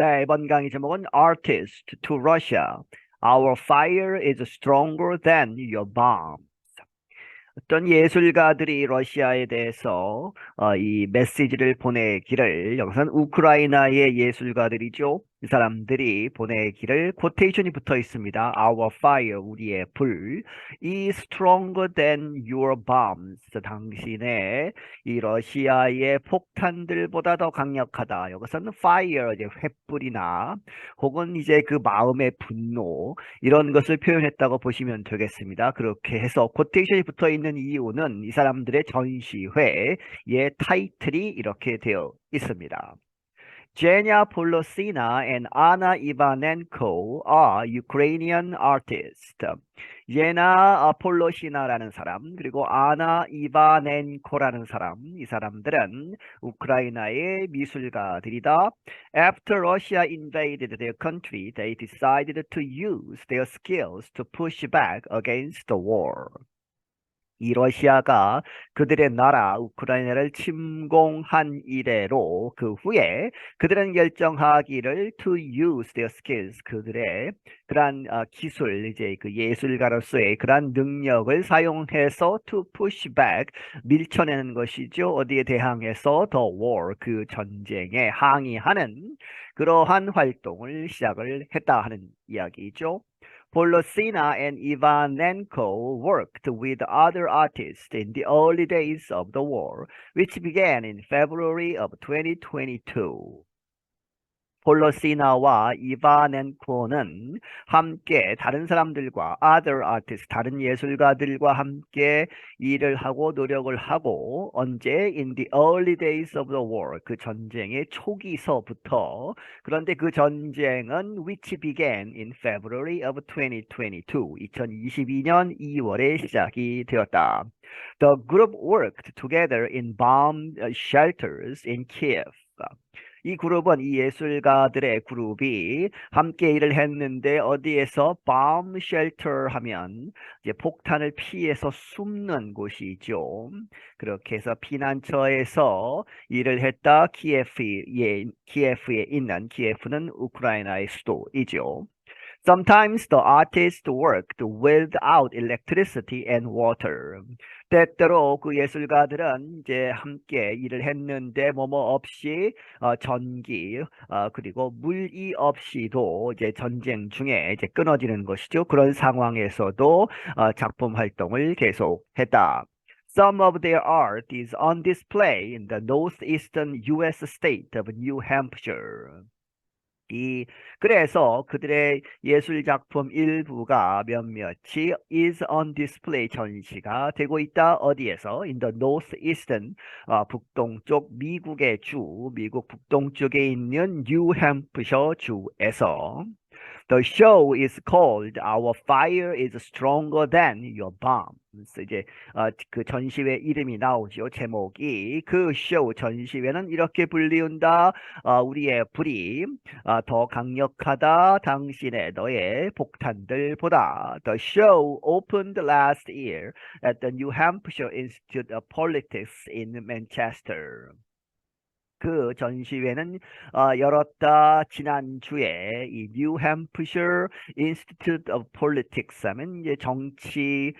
네, 이번 강의 제목은 Artist to Russia. Our fire is stronger than your bombs. 어떤 예술가들이 러시아에 대해서 어, 이 메시지를 보내기를 여기서는 우크라이나의 예술가들이죠. 이 사람들이 보내기를 코테이션이 붙어 있습니다. Our fire, 우리의 불, is stronger than your bombs. 당신의 이 러시아의 폭탄들보다 더 강력하다. 여기서는 fire, 이제 횃불이나 혹은 이제 그 마음의 분노 이런 것을 표현했다고 보시면 되겠습니다. 그렇게 해서 코테이션이 붙어 있는 이유는 이 사람들의 전시회의 타이틀이 이렇게 되어 있습니다. Zhenya Polosina and Anna Ivanenko are Ukrainian artists. 예나 폴로시나라는 사람 그리고 아나 이바넨코라는 사람 이 사람들은 우크라이나의 미술가들이다. After Russia invaded their country, they decided to use their skills to push back against the war. 이 러시아가 그들의 나라 우크라이나를 침공한 이래로 그 후에 그들은 결정하기를 to use their skills 그들의 그러한 어, 기술 이제 그 예술가로서의 그러한 능력을 사용해서 to push back 밀쳐내는 것이죠 어디에 대항해서 the war 그 전쟁에 항의하는 그러한 활동을 시작을 했다 하는 이야기죠. Polosina and Ivanenko worked with other artists in the early days of the war, which began in February of 2022. 폴로시나와 이바넨코는 함께 다른 사람들과 other artists, 다른 예술가들과 함께 일을 하고 노력을 하고 언제 in the early days of the war 그 전쟁의 초기서부터 그런데 그 전쟁은 which began in February of 2022 2022년 2월에 시작이 되었다. The group worked together in bomb shelters in Kiev. 이 그룹은 이 예술가들의 그룹이 함께 일을 했는데 어디에서 bomb shelter 하면 이제 폭탄을 피해서 숨는 곳이죠. 그렇게 해서 피난처에서 일을 했다. 키예프에 키예프에 있는 키예프는 우크라이나의 수도이죠. Sometimes the artist worked without electricity and water. 때때로 그 예술가들은 이제 함께 일을 했는데 뭐뭐 없이 어, 전기 어, 그리고 물이 없이도 이제 전쟁 중에 이제 끊어지는 것이죠. 그런 상황에서도 어, 작품 활동을 계속했다. Some of their art is on display in the northeastern U.S. state of New Hampshire. 이 그래서 그들의 예술 작품 일부가 몇몇이 is on display 전시가 되고 있다. 어디에서? In the northeastern 어, 북동쪽 미국의 주 미국 북동쪽에 있는 뉴햄프셔 주에서 The show is called Our Fire is Stronger Than Your Bomb. 이제 어, 그 전시회 이름이 나오죠. 제목이 그 쇼 전시회는 이렇게 불리운다. 어, 우리의 불이 어, 더 강력하다. 당신의 너의 폭탄들보다. The show opened last year at the New Hampshire Institute of Politics in Manchester. 그 전시회는 어, 열었다 지난주에 이 뉴햄프셔 인스티튜트 오브 폴리틱스 하면 이제 정치를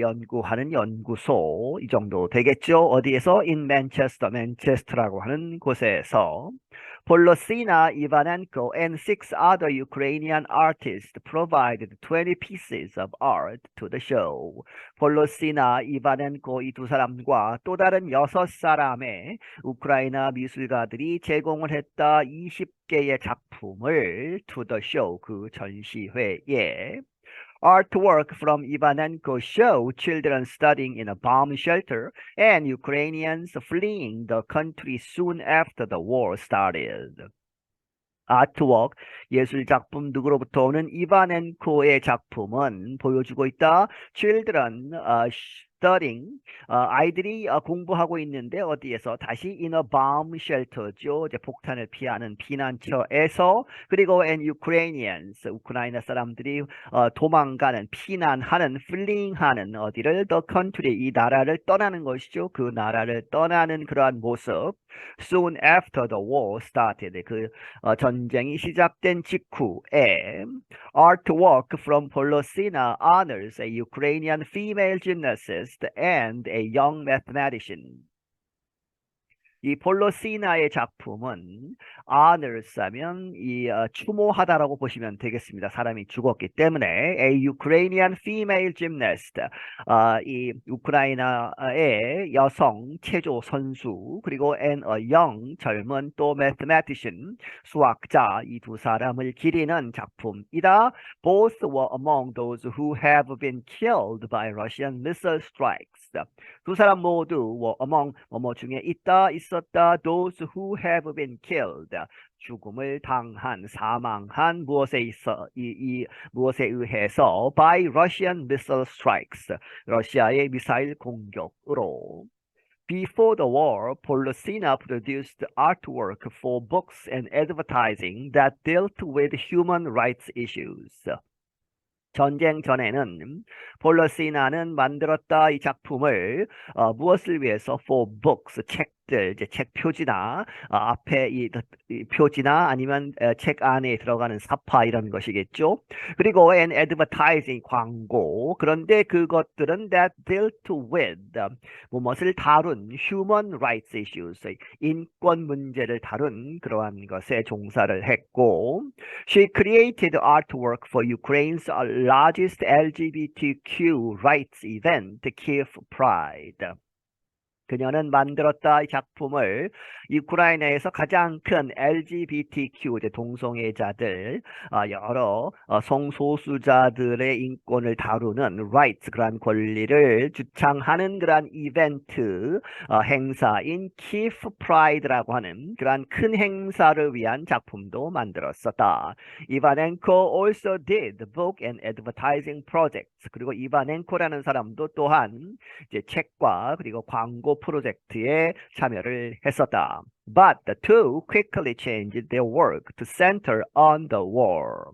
연구하는 연구소 이 정도 되겠죠. 어디에서 in 맨체스터 맨체스터라고 하는 곳에서 Polosina Ivanenko and six other Ukrainian artists provided 20 pieces of art to the show. 폴로시나 이바넨코 이 두 사람과 또 다른 여섯 사람의 우크라이나 미술가들이 제공을 했다 20개의 작품을 to the show 그 전시회에 Artwork from Ivanenko show children studying in a bomb shelter and Ukrainians fleeing the country soon after the war started. 아트웍 예술 작품 누구로부터 오는 이바넨코의 작품은 보여주고 있다. Children uh, studying 어, 아이들이 어, 공부하고 있는데 어디에서 다시 in a bomb shelter죠. 이제 폭탄을 피하는 피난처에서 그리고 and Ukrainians 우크라이나 사람들이 어, 도망가는 피난하는 fleeing하는 어디를 the country 이 나라를 떠나는 것이죠. 그 나라를 떠나는 그러한 모습. Soon after the war started 그 어, 전쟁이 시작된 직후에 artwork from Polosina honors a Ukrainian female gymnast and a young mathematician. 이 폴로시나의 작품은 honors 하면 이 어, 추모하다라고 보시면 되겠습니다. 사람이 죽었기 때문에 a Ukrainian female gymnast 어, 이 우크라이나의 여성 체조 선수 그리고 and a young 젊은 또 mathematician 수학자 이 두 사람을 기리는 작품이다. Both were among those who have been killed by Russian missile strikes. 두 사람 모두 were among 뭐뭐 중에 있다 있었다 those who have been killed 죽음을 당한 사망한 무엇에 있어 이, 이 무엇에 의해서 by Russian missile strikes 러시아의 미사일 공격으로 Before the war, Polosina produced artwork for books and advertising that dealt with human rights issues. 전쟁 전에는 폴로시나는 만들었다 이 작품을 어, 무엇을 위해서 for books 책들 이제 책 표지나 어, 앞에 이, 이 표지나 아니면 어, 책 안에 들어가는 사파 이런 것이겠죠. 그리고 an advertising 광고 그런데 그것들은 that dealt with 무엇을 다룬 human rights issues 인권 문제를 다룬 그러한 것에 종사를 했고 she created artwork for Ukraine's largest LGBTQ rights event, Kiev Pride. 그녀는 만들었다 이 작품을 우크라이나에서 가장 큰 LGBTQ 이제 동성애자들 어, 여러 어, 성소수자들의 인권을 다루는 rights 그러한 권리를 주창하는 그러한 이벤트 어, 행사인 Kiev Pride라고 하는 그러한 큰 행사를 위한 작품도 만들었었다. 이바넨코 also did book and advertising projects 그리고 이바넨코라는 사람도 또한 이제 책과 그리고 광고 프로젝트에 참여를 했었다. But the two quickly changed their work to center on the war.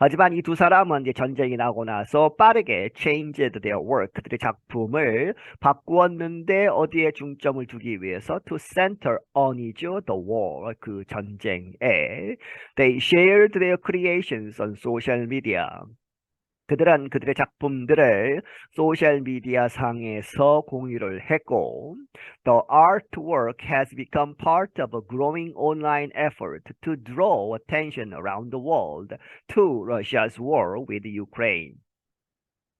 하지만 이 두 사람은 이제 전쟁이 나고 나서 빠르게 changed their work, 그들의 작품을 바꾸었는데 어디에 중점을 두기 위해서 to center on이죠, the war, 그 전쟁에. They shared their creations on social media. 그들은 그들의 작품들을 소셜 미디어 상에서 공유를 했고 The artwork has become part of a growing online effort to draw attention around the world to Russia's war with Ukraine.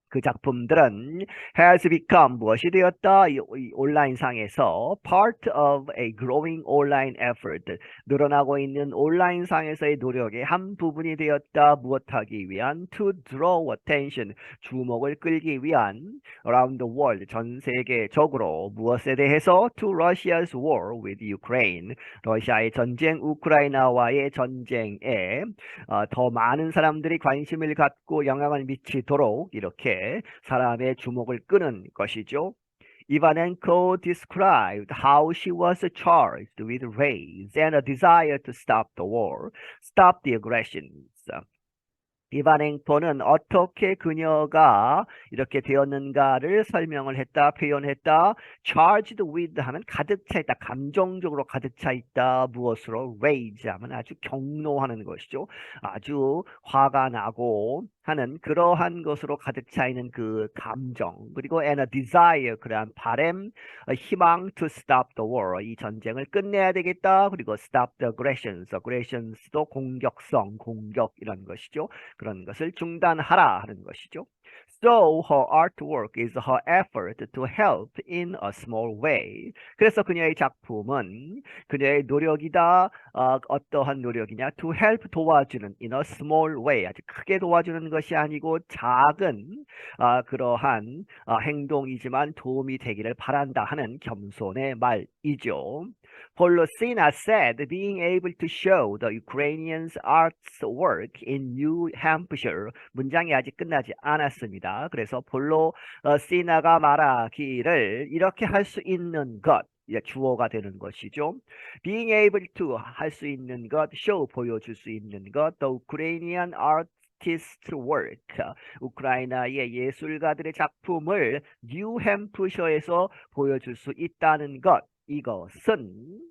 그 작품들은 has become 무엇이 되었다? 이, 이 온라인상에서 part of a growing online effort 늘어나고 있는 온라인상에서의 노력의 한 부분이 되었다. 무엇하기 위한? to draw attention 주목을 끌기 위한. around the world 전 세계적으로 무엇에 대해서? to Russia's war with Ukraine 러시아의 전쟁 우크라이나와의 전쟁에 어, 더 많은 사람들이 관심을 갖고 영향을 미치도록 이렇게 사람의 주목을 끄는 것이죠. Ivanenko described how she was charged with rage and a desire to stop the war, stop the aggressions. 이바냉토는 어떻게 그녀가 이렇게 되었는가를 설명을 했다, 표현했다. charged with 하면 가득 차 있다, 감정적으로 가득 차 있다. 무엇으로? rage 하면 아주 경노하는 것이죠. 아주 화가 나고 하는 그러한 것으로 가득 차 있는 그 감정 그리고 and a desire 그러한 바램 희망 to stop the war 이 전쟁을 끝내야 되겠다. 그리고 stop the aggressions aggressions도 공격성 공격 이런 것이죠. 그런 것을 중단하라 하는 것이죠 So her artwork is her effort to help in a small way. 그래서 그녀의 작품은 그녀의 노력이다. 어, 어떠한 노력이냐? To help 도와주는 in a small way. 아주 크게 도와주는 것이 아니고 작은 어, 그러한 어, 행동이지만 도움이 되기를 바란다 하는 겸손의 말이죠. Polosina said being able to show the Ukrainians art's work in New Hampshire 문장이 아직 끝나지 않았으니 있습니다. 그래서 볼로 어, 시나가 말하기를 이렇게 할 수 있는 것 이제 주어가 되는 것이죠. being able to 할 수 있는 것, show 보여줄 수 있는 것, the Ukrainian artist work 우크라이나의 예술가들의 작품을 뉴햄프셔에서 보여줄 수 있다는 것 이것은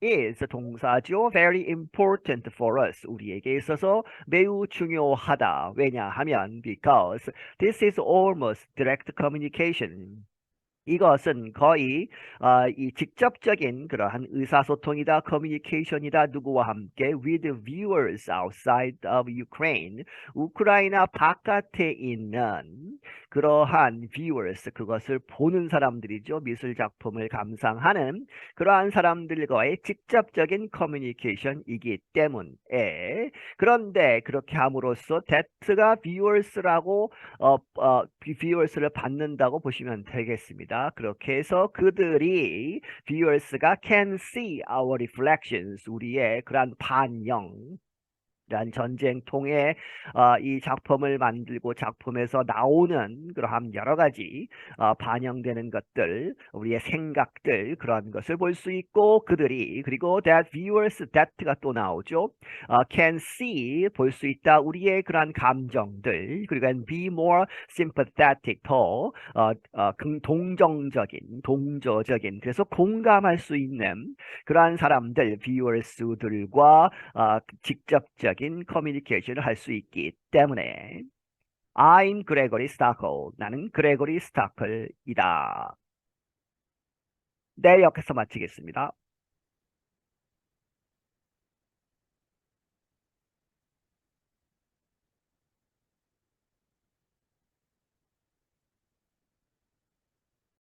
is 동사죠. very important for us. 우리에게 있어서 매우 중요하다. 왜냐하면 because this is almost direct communication. 이것은 거의 어, 이 직접적인 그러한 의사소통이다, 커뮤니케이션이다. 누구와 함께 with viewers outside of Ukraine. 우크라이나 바깥에 있는 그러한 viewers 그것을 보는 사람들이죠. 미술 작품을 감상하는 그러한 사람들과의 직접적인 커뮤니케이션이기 때문에 그런데 그렇게 함으로써 that가 viewers라고 어, 어, viewers를 받는다고 보시면 되겠습니다. 그렇게 해서 그들이 viewers가 can see our reflections 우리의 그러한 반영 이러한 전쟁통에 어, 이 작품을 만들고 작품에서 나오는 그러한 여러 가지 어, 반영되는 것들, 우리의 생각들 그런 것을 볼 수 있고 그들이 그리고 that viewers that가 또 나오죠. 어, can see 볼 수 있다 우리의 그러한 감정들 그리고 be more sympathetic 더 어, 어, 긍- 동정적인 동조적인 그래서 공감할 수 있는 그러한 사람들 viewers들과 어, 직접적 인 커뮤니케이션을 할 수 있기 때문에 I'm Gregory Stockel. 나는 그레고리 스타클이다. 네, 여기서 마치겠습니다.